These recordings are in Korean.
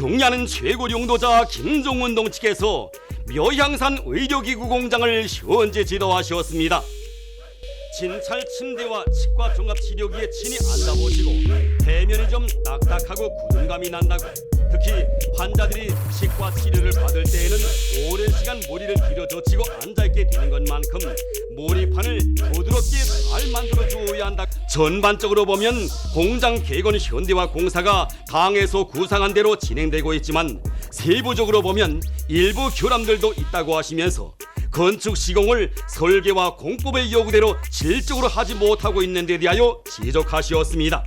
경야는 최고 용도자 김종훈 동측에서 묘향산 의료기구 공장을 현재 지도하셨습니다. 진찰 침대와 치과 종합 치료기에 침이 앉아보시고 대면이 좀 딱딱하고 굳은감이 난다고 특히 환자들이 치과 치료를 받을 때에는 오랜 시간 머리를 뒤로 젖히고 앉아있게 되는 것만큼 머리판을 부드럽게 잘 만들어 주어야 한다. 전반적으로 보면 공장 개건 현대화 공사가 당에서 구상한 대로 진행되고 있지만 세부적으로 보면 일부 결함들도 있다고 하시면서 건축 시공을 설계와 공법의 요구대로 질적으로 하지 못하고 있는 데 대하여 지적하시었습니다.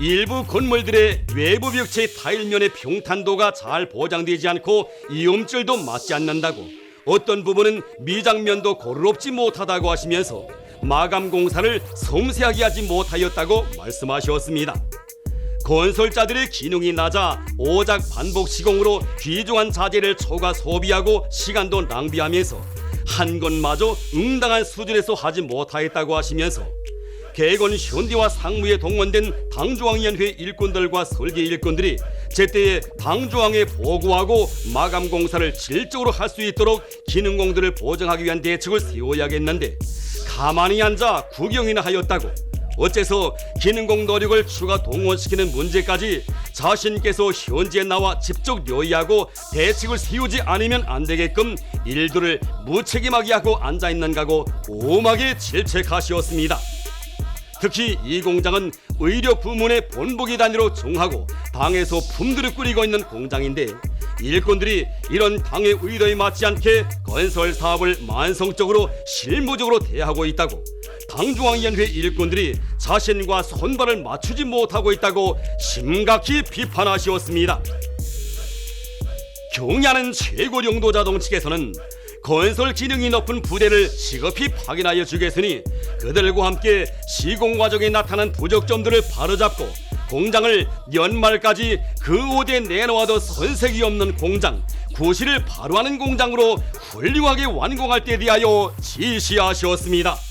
일부 건물들의 외부 벽체 타일면의 평탄도가 잘 보장되지 않고 이음줄도 맞지 않는다고 어떤 부분은 미장면도 고르롭지 못하다고 하시면서 마감 공사를 섬세하게 하지 못하였다고 말씀하셨습니다. 건설자들의 기능이 낮아 오작 반복 시공으로 귀중한 자재를 초과 소비하고 시간도 낭비하면서 한 것마저 응당한 수준에서 하지 못하였다고 하시면서 개건 현대화 상무에 동원된 당조항위원회 일꾼들과 설계 일꾼들이 제때에 당조항에 보고하고 마감 공사를 질적으로 할 수 있도록 기능공들을 보정하기 위한 대책을 세워야겠는데 가만히 앉아 구경이나 하였다고 어째서 기능공 노력을 추가 동원시키는 문제까지 자신께서 현지에 나와 직접 요의하고 대책을 세우지 않으면 안 되게끔 일들을 무책임하게 하고 앉아 있는가고 오하게 질책하시었습니다. 특히 이 공장은 의료 부문의 본보기 단위로 정하고 당에서 품들을 꾸리고 있는 공장인데 일꾼들이 이런 당의 의도에 맞지 않게 건설 사업을 만성적으로 실무적으로 대하고 있다고 당중앙위원회 일꾼들이 자신과 손발을 맞추지 못하고 있다고 심각히 비판하시었습니다. 경야는 최고 용도자동 측에서는 건설 기능이 높은 부대를 시급히 파견하여 주겠으니 그들과 함께 시공 과정에 나타난 부적점들을 바로잡고 공장을 연말까지 그 옷에 내놓아도 선색이 없는 공장, 구실을 바로 하는 공장으로 훌륭하게 완공할 때 대하여 지시하셨습니다.